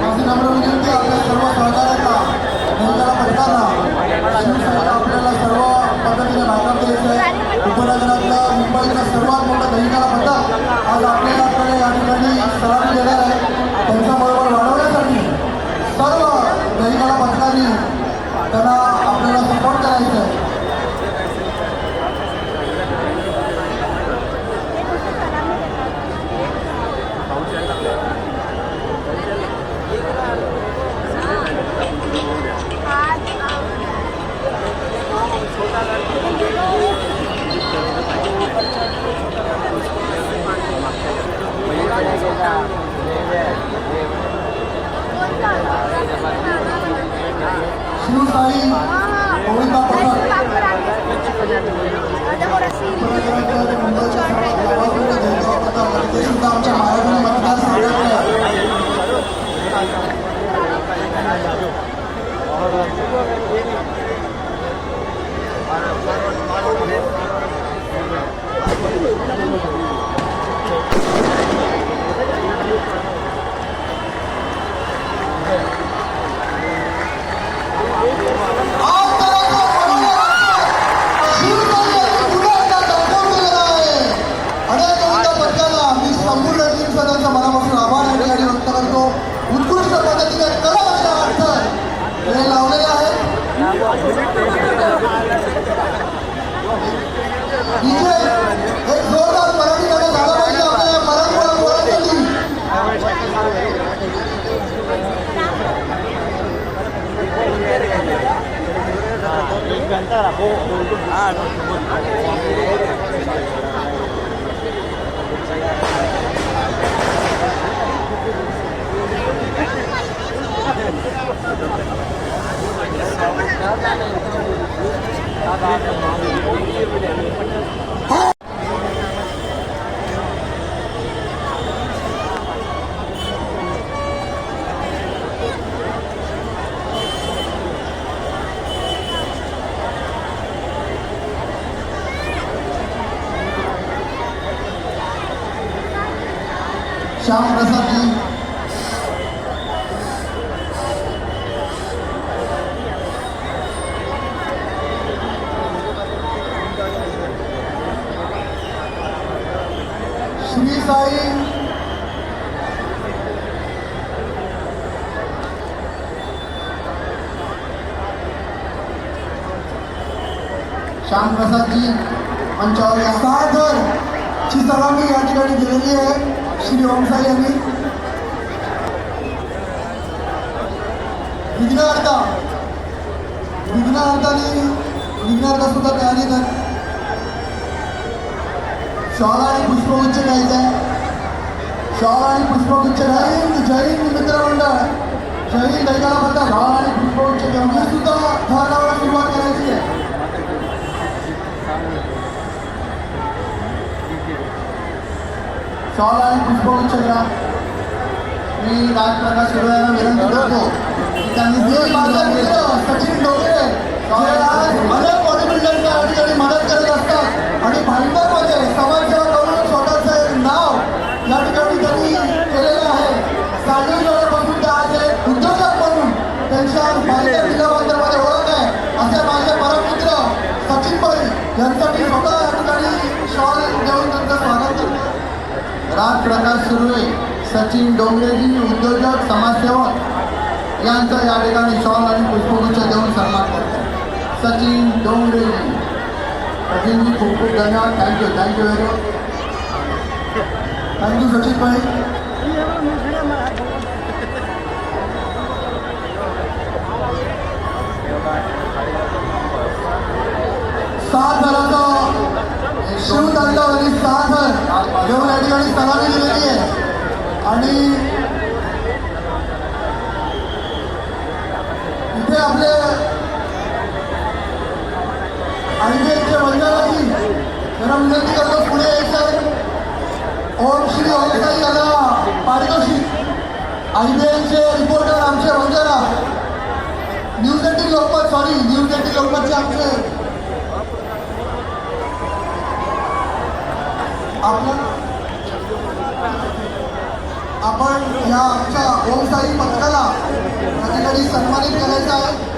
माझी नम्र विनंती आपल्या सर्व सहकार्यांना शिवसाई ओळीचा श्याम प्रसाद जी श्री साई. श्याम प्रसाद जी मंचावर या ची सलामी या ठिकाणी दिलेली आहे. श्री ओमसाई यांनी विघ्नार्था विघ्नार्थाने विघ्नार्था सुद्धा तयारी कर शॉल आणि पुष्पगुच्छ घ्यायचा आहे शॉल आणि पुष्पगुच्छ जय हिंद जय हिंद मित्रमंडळ जय हिंद ऐकायला म्हणता शॉल आणि पुष्पगुच्छ घेऊन शॉल आणि पुष्पगुच्छ घ्या मी राजप्रकाश सुरवायला विनंती करतो. त्यांनी जे सचिन आज अनेक बॉडीबिल्डरच्या ठिकाणी मदत करत असतात. आणि भांडरमध्ये समाजसेवा करून स्वतःचं एक नाव या ठिकाणी त्यांनी केलेलं आहे. साडे वेळेपासून ते आज एक उद्योजक म्हणून त्यांच्या भांडर जिल्हाबाजारमध्ये ओळख आहे. असे माझे परममित्र सचिन भाई यांसाठी राज प्रकाश सुर्वे सचिन डोंगरेजी उद्योजक समाजसेवक यांचा या ठिकाणी शॉल आणि पुष्पगुच्छ देऊन सन्मान करतो. सचिन डोंगरेजी. सचिनजी खूप खूप धन्यवाद. Thank you thank you very much thank you Sachin भाई. घेऊन या ठिकाणी सलामी दिलेली आहे आणि इथे आपले आयबीएचे वंजाराजी जरा विनंती करतो पुढे यायचं ओम श्री ओमसाई यांना पारितोषिक. आयबीएनचे रिपोर्टर आमचे Vanjara news eighteen Lokmat sorry news eighteen लोकमतचे आमचे आपलं आपण या आमच्या ओमसाई पथकाला या ठिकाणी सन्मानित करायचं आहे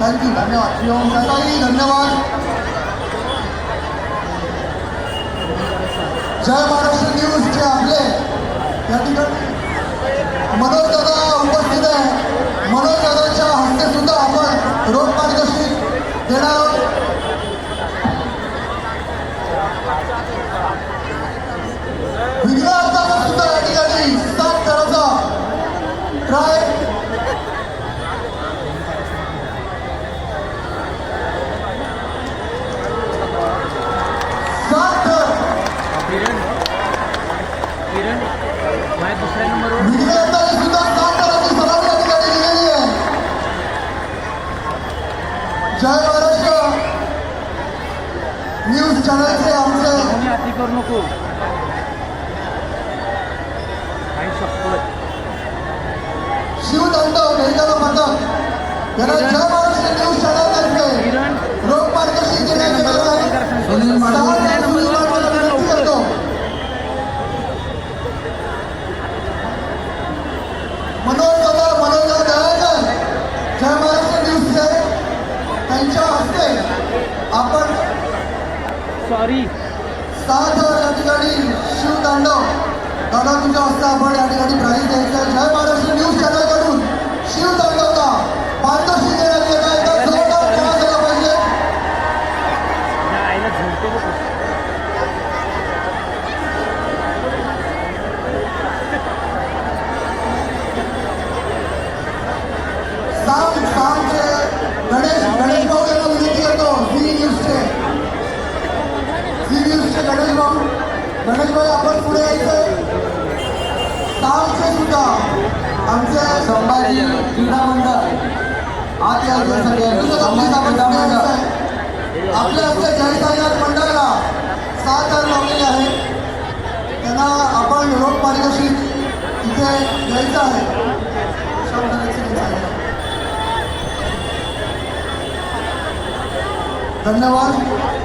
थँक्यू धन्यवाद श्री ओमसाई धन्यवाद जय महाराष्ट्र न्यूज जे आपले. या ठिकाणी मनोज दादा उपस्थित आहे. मनोज दादाच्या हस्ते सुद्धा आपण रोग मार्गदर्शन देणार आहोत. चॅनलचे आमचे. करू नको. शिवतांडव भेटायला पथक यांना जय महाराष्ट्र न्यूज चॅनलतर्फे किरण रोग मार्गदर्शन देण्याचे गरज आहे सुनील माडगुळे. सहा जण सुनील माडगुळे विनंती करतो मनोज दादा मनोज दादा दयाळकर जय महाराष्ट्र न्यूजचे त्यांच्या हस्ते आपण सॉरी. सहा या ठिकाणी शिवतांडव दादा तुझ्या हस्ते आपण या ठिकाणी प्राईज द्यायचं जय महाराष्ट्र न्यूज चॅनलकडून शिवतांडवला पारितोषिक गणेशभाई आपण पुढे यायचं सामचे सुद्धा. आमचे संभाजी क्रीडा मंडळ. आज या सगळ्यांनी आपण पुढे यायचंय. आपल्या आमच्या जयसाईनाथ मंडळाला सात हजार लावलेले आहे. त्यांना आपण रोग इथे यायचं आहे. धन्यवाद.